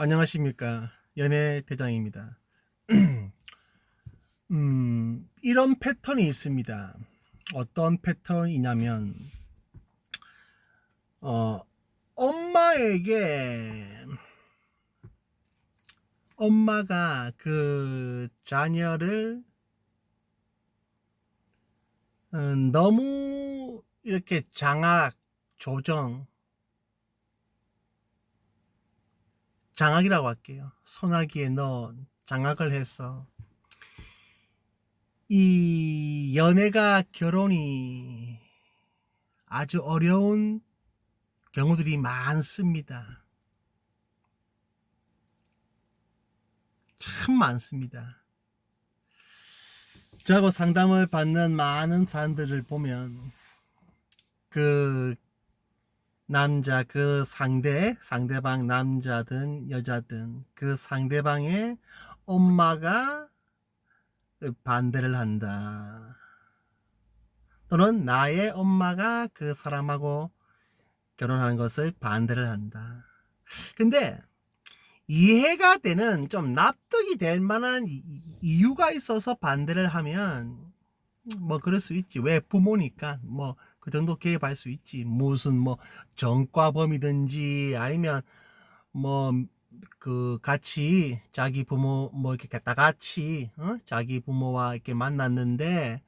안녕하십니까. 연애 대장입니다. 음, 이런 패턴이 있습니다. 어떤 패턴이냐면, 어, 엄마에게, 엄마가 그 자녀를 음, 너무 이렇게 장악, 조정, 장악이라고 할게요. 소나기에 넣어 장악을 해서 이 연애가 결혼이 아주 어려운 경우들이 많습니다. 참 많습니다. 저하고 상담을 받는 많은 사람들을 보면 그 남자 그 상대 상대방 남자든 여자든 그 상대방의 엄마가 반대를 한다. 또는 나의 엄마가 그 사람하고 결혼하는 것을 반대를 한다. 근데 이해가 되는 좀 납득이 될 만한 이- 이유가 있어서 반대를 하면 뭐 그럴 수 있지. 왜 부모니까 뭐 그 정도 개입할 수 있지. 무슨 뭐 전과범이든지 아니면 뭐 그 같이 자기 부모 뭐 이렇게 다 같이 어? 자기 부모와 이렇게 만났는데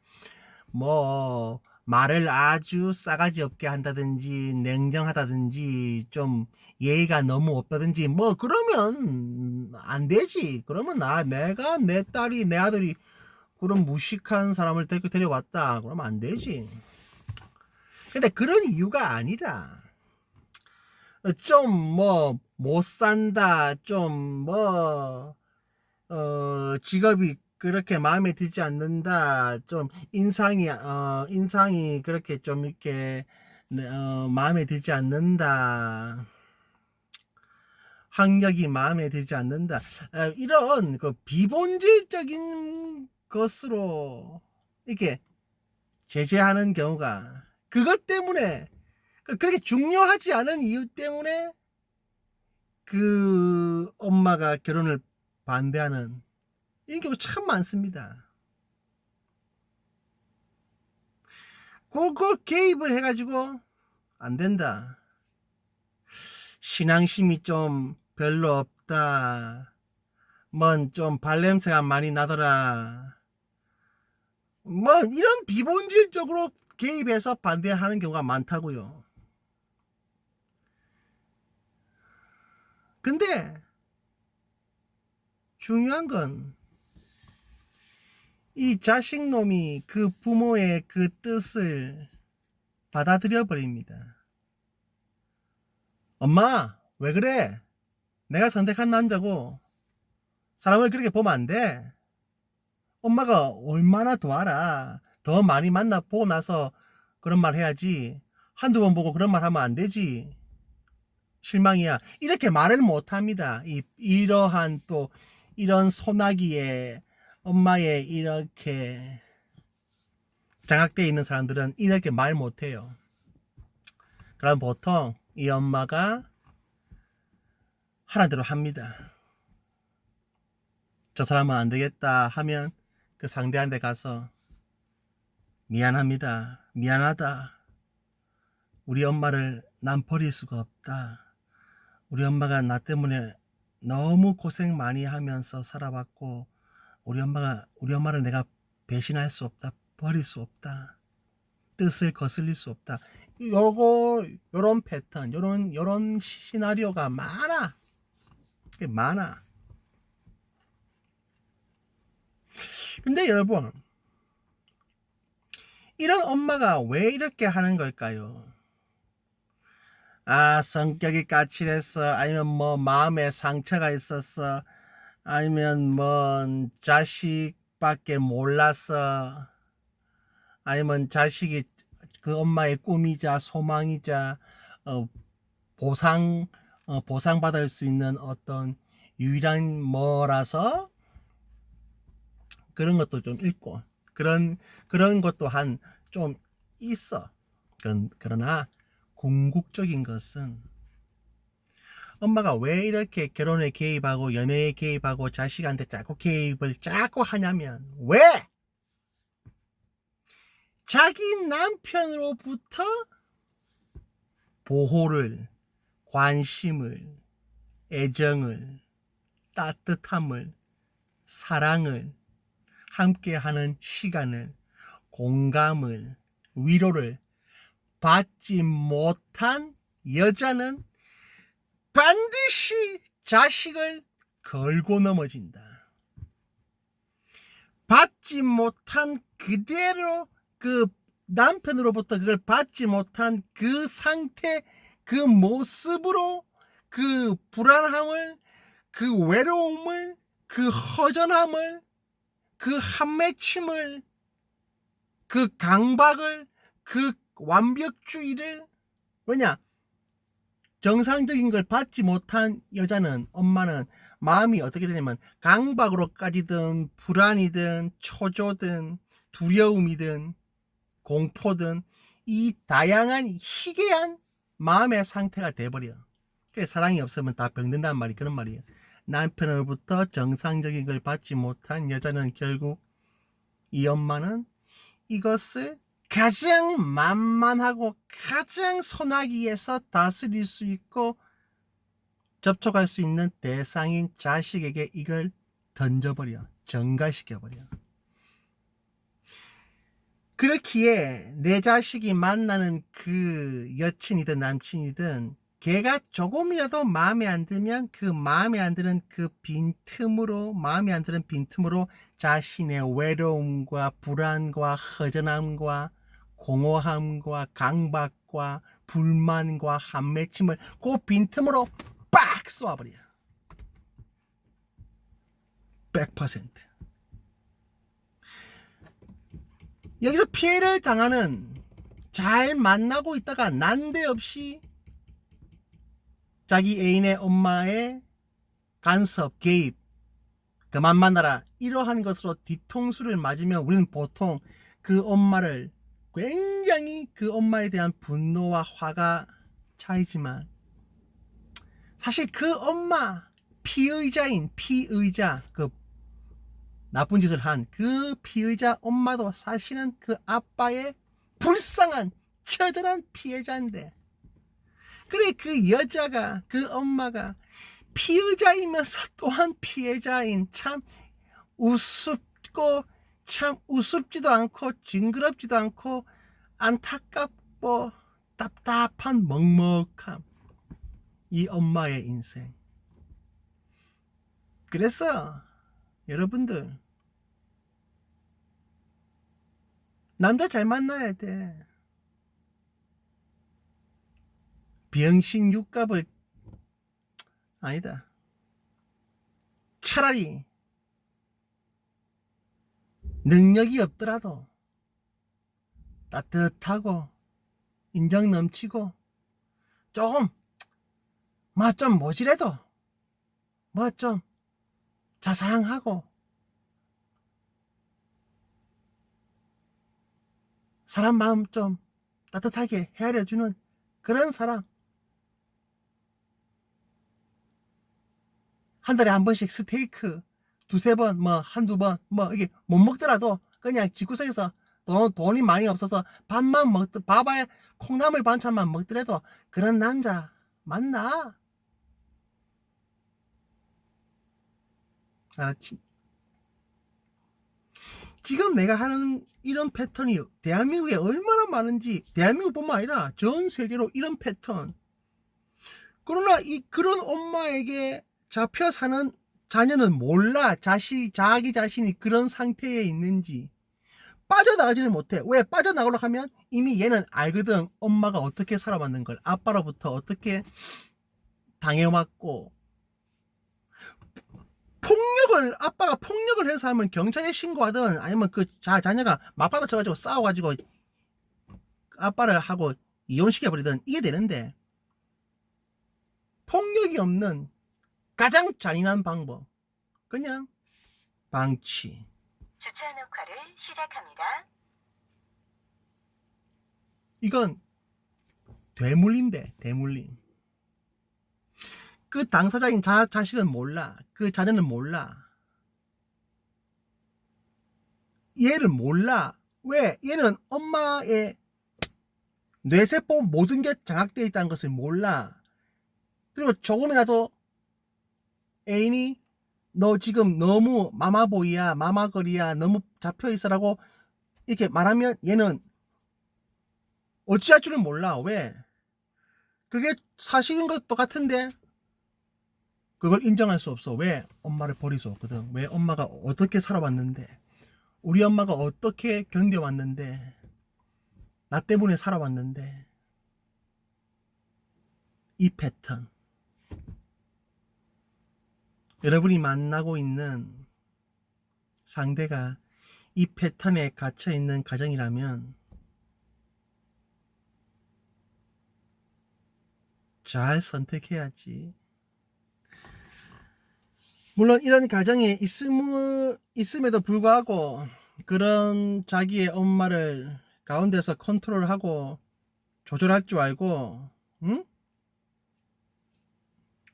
뭐 말을 아주 싸가지 없게 한다든지 냉정하다든지 좀 예의가 너무 없다든지 뭐 그러면 안 되지. 그러면 나 내가 내 딸이 내 아들이 그런 무식한 사람을 데리고 데려왔다. 그러면 안 되지. 근데 그런 이유가 아니라 좀 뭐 못 산다. 좀뭐 어, 직업이 그렇게 마음에 들지 않는다. 좀 인상이 어, 인상이 그렇게 좀 이렇게 네, 어, 마음에 들지 않는다. 학력이 마음에 들지 않는다. 어, 이런 그 비본질적인 것으로 이렇게 제재하는 경우가 그것 때문에 그- 그렇게 중요하지 않은 이유 때문에 그 엄마가 결혼을 반대하는 이런 경우 참 많습니다. 그걸 개입을 해가지고 안 된다. 신앙심이 좀 별로 없다. 뭔좀 발냄새가 많이 나더라. 뭐 이런 비본질적으로 개입해서 반대하는 경우가 많다고요. 근데 중요한 건 이 자식놈이 그 부모의 그 뜻을 받아들여 버립니다. 엄마, 왜 그래? 내가 선택한 남자고 사람을 그렇게 보면 안 돼. 엄마가 얼마나 더 알아. 더 많이 만나 보고 나서 그런 말 해야지. 한두 번 보고 그런 말 하면 안 되지. 실망이야. 이렇게 말을 못 합니다. 이, 이러한 또, 이런 소나기에 엄마의 이렇게 장악되어 있는 사람들은 이렇게 말 못 해요. 그럼 보통 이 엄마가 하나대로 합니다. 저 사람은 안 되겠다 하면 그 상대한테 가서 미안합니다. 미안하다. 우리 엄마를 난 버릴 수가 없다. 우리 엄마가 나 때문에 너무 고생 많이 하면서 살아왔고 우리 엄마가 우리 엄마를 내가 배신할 수 없다. 버릴 수 없다. 뜻을 거슬릴 수 없다. 요거 요런 패턴, 요런 요런 시나리오가 많아. 꽤 많아. 근데 여러분 이런 엄마가 왜 이렇게 하는 걸까요? 아, 성격이 까칠했어. 아니면 뭐 마음에 상처가 있었어. 아니면 뭐 자식밖에 몰랐어. 아니면 자식이 그 엄마의 꿈이자 소망이자 어, 보상 어, 보상받을 수 있는 어떤 유일한 뭐라서 그런 것도 좀 있고 그런 그런 것도 한좀 있어. 그러나 궁극적인 것은 엄마가 왜 이렇게 결혼에 개입하고 연애에 개입하고 자식한테 자꾸 개입을 자꾸 하냐면 왜 자기 남편으로부터 보호를 관심을 애정을 따뜻함을 사랑을 함께하는 시간을 공감을 위로를 받지 못한 여자는 반드시 자식을 걸고 넘어진다. 받지 못한 그대로 그 남편으로부터 그걸 받지 못한 그 상태, 그 모습으로 그 불안함을, 그 외로움을, 그 허전함을, 그 한 맺힘을, 그 강박을, 그 완벽주의를, 왜냐? 정상적인 걸 받지 못한 여자는, 엄마는 마음이 어떻게 되냐면, 강박으로까지든, 불안이든, 초조든, 두려움이든, 공포든, 이 다양한 희귀한 마음의 상태가 돼버려. 그래, 사랑이 없으면 다 병든단 말이 그런 말이에요. 남편으로부터 정상적인 걸 받지 못한 여자는 결국 이 엄마는 이것을 가장 만만하고 가장 소나기에서 다스릴 수 있고 접촉할 수 있는 대상인 자식에게 이걸 던져버려. 전가시켜버려. 그렇기에 내 자식이 만나는 그 여친이든 남친이든 걔가 조금이라도 마음에 안 들면 그 마음에 안 드는 그 빈틈으로 마음에 안 드는 빈틈으로 자신의 외로움과 불안과 허전함과 공허함과 강박과 불만과 한맺힘을 그 빈틈으로 빡 쏘아버려. 100%. 여기서 피해를 당하는 잘 만나고 있다가 난데없이 자기 애인의 엄마의 간섭, 개입, 그만 만나라. 이러한 것으로 뒤통수를 맞으면 우리는 보통 그 엄마를 굉장히 그 엄마에 대한 분노와 화가 차이지만 사실 그 엄마 피의자인 피의자 그 나쁜 짓을 한 그 피의자 엄마도 사실은 그 아빠의 불쌍한 처절한 피해자인데 그래 그 여자가 그 엄마가 피의자이면서 또한 피해자인 참 우습고 참 우습지도 않고 징그럽지도 않고 안타깝고 답답한 먹먹함. 이 엄마의 인생. 그래서 여러분들 남자 잘 만나야 돼 병신 육갑을 아니다. 차라리 능력이 없더라도 따뜻하고 인정 넘치고 조금 뭐 좀 모질해도 뭐 좀 자상하고 사람 마음 좀 따뜻하게 헤아려주는 그런 사람 한 달에 한 번씩 스테이크 두세 번, 뭐, 한두 번, 뭐, 이게 못 먹더라도 그냥 집구석에서 돈, 돈이 많이 없어서 밥만 먹, 밥에 콩나물 반찬만 먹더라도 그런 남자 맞나? 알았지? 지금 내가 하는 이런 패턴이 대한민국에 얼마나 많은지 대한민국뿐만 아니라 전 세계로 이런 패턴 그러나 이 그런 엄마에게 잡혀 사는 자녀는 몰라. 자식 자기 자신이 그런 상태에 있는지. 빠져나가지를 못해. 왜 빠져나가려고 하면 이미 얘는 알거든. 엄마가 어떻게 살아왔는 걸. 아빠로부터 어떻게 당해왔고. 폭력을 아빠가 폭력을 해서 하면 경찰에 신고하든 아니면 그 자, 자녀가 맞받아 쳐가지고 싸워가지고 아빠를 하고 이혼시켜버리든 이게 되는데. 폭력이 없는 가장 잔인한 방법 그냥 방치 주차 녹화를 시작합니다. 이건 대물림대 대물림 그 당사자인 자, 자식은 몰라. 그 자녀는 몰라. 얘를 몰라. 왜? 얘는 엄마의 뇌세포 모든 게 장악되어 있다는 것을 몰라. 그리고 조금이라도 애인이 너 지금 너무 마마보이야, 마마거리야, 너무 잡혀 있어라고 이렇게 말하면 얘는 어찌할 줄은 몰라. 왜? 그게 사실인 것도 똑같은데 그걸 인정할 수 없어. 왜? 엄마를 버릴 수 없거든. 왜? 엄마가 어떻게 살아왔는데 우리 엄마가 어떻게 견뎌왔는데 나 때문에 살아왔는데 이 패턴 여러분이 만나고 있는 상대가 이 패턴에 갇혀 있는 가정이라면 잘 선택해야지. 물론 이런 가정이 있음을, 있음에도 불구하고 그런 자기의 엄마를 가운데서 컨트롤하고 조절할 줄 알고, 응?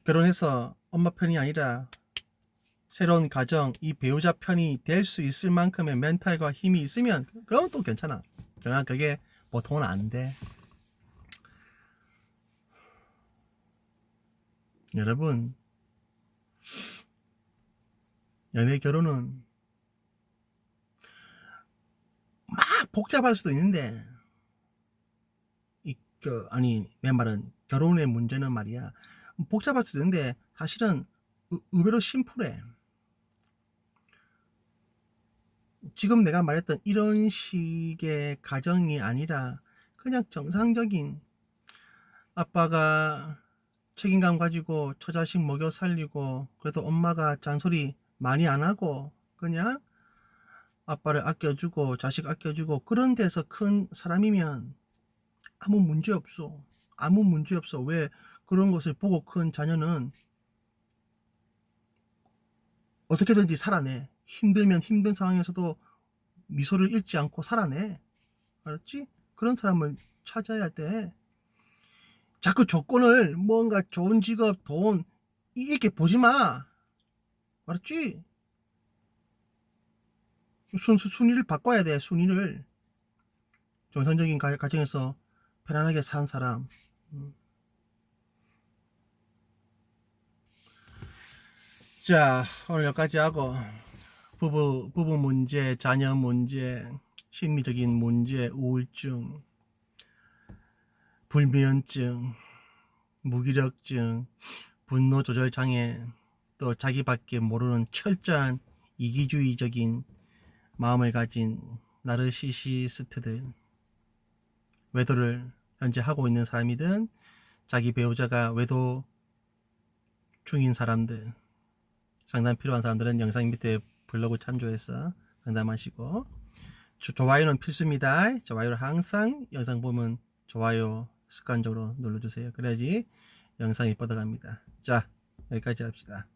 결혼해서 엄마 편이 아니라 새로운 가정, 이 배우자 편이 될 수 있을 만큼의 멘탈과 힘이 있으면 그럼 또 괜찮아. 그러나 그게 보통은 안 돼. 여러분, 연애 결혼은 막 복잡할 수도 있는데, 이, 그, 아니, 내 말은 결혼의 문제는 말이야. 복잡할 수도 있는데, 사실은 의- 의외로 심플해. 지금 내가 말했던 이런 식의 가정이 아니라, 그냥 정상적인 아빠가 책임감 가지고 처자식 먹여 살리고 그래도 엄마가 잔소리 많이 안 하고 그냥 아빠를 아껴주고 자식 아껴주고 그런 데서 큰 사람이면 아무 문제 없어 아무 문제 없어 왜 그런 것을 보고 큰 자녀는 어떻게든지 살아내 힘들면 힘든 상황에서도 미소를 잃지 않고 살아내 알았지? 그런 사람을 찾아야 돼 자꾸 조건을 뭔가 좋은 직업, 돈 이렇게 보지 마. 알았지? 순수 순위를 바꿔야 돼. 순위를 정상적인 가, 가정에서 편안하게 산 사람. 자 오늘 여기까지 하고 부부 부부 문제, 자녀 문제, 심리적인 문제, 우울증. 불면증, 무기력증, 분노 조절 장애, 또 자기밖에 모르는 철저한 이기주의적인 마음을 가진 나르시시스트들, 외도를 현재 하고 있는 사람이든 자기 배우자가 외도 중인 사람들, 상담 필요한 사람들은 영상 밑에 블로그 참조해서 상담하시고 조- 좋아요는 필수입니다. 좋아요를 항상 영상 보면 좋아요 습관적으로 눌러주세요. 그래야지 영상이 뻗어갑니다. 자, 여기까지 합시다.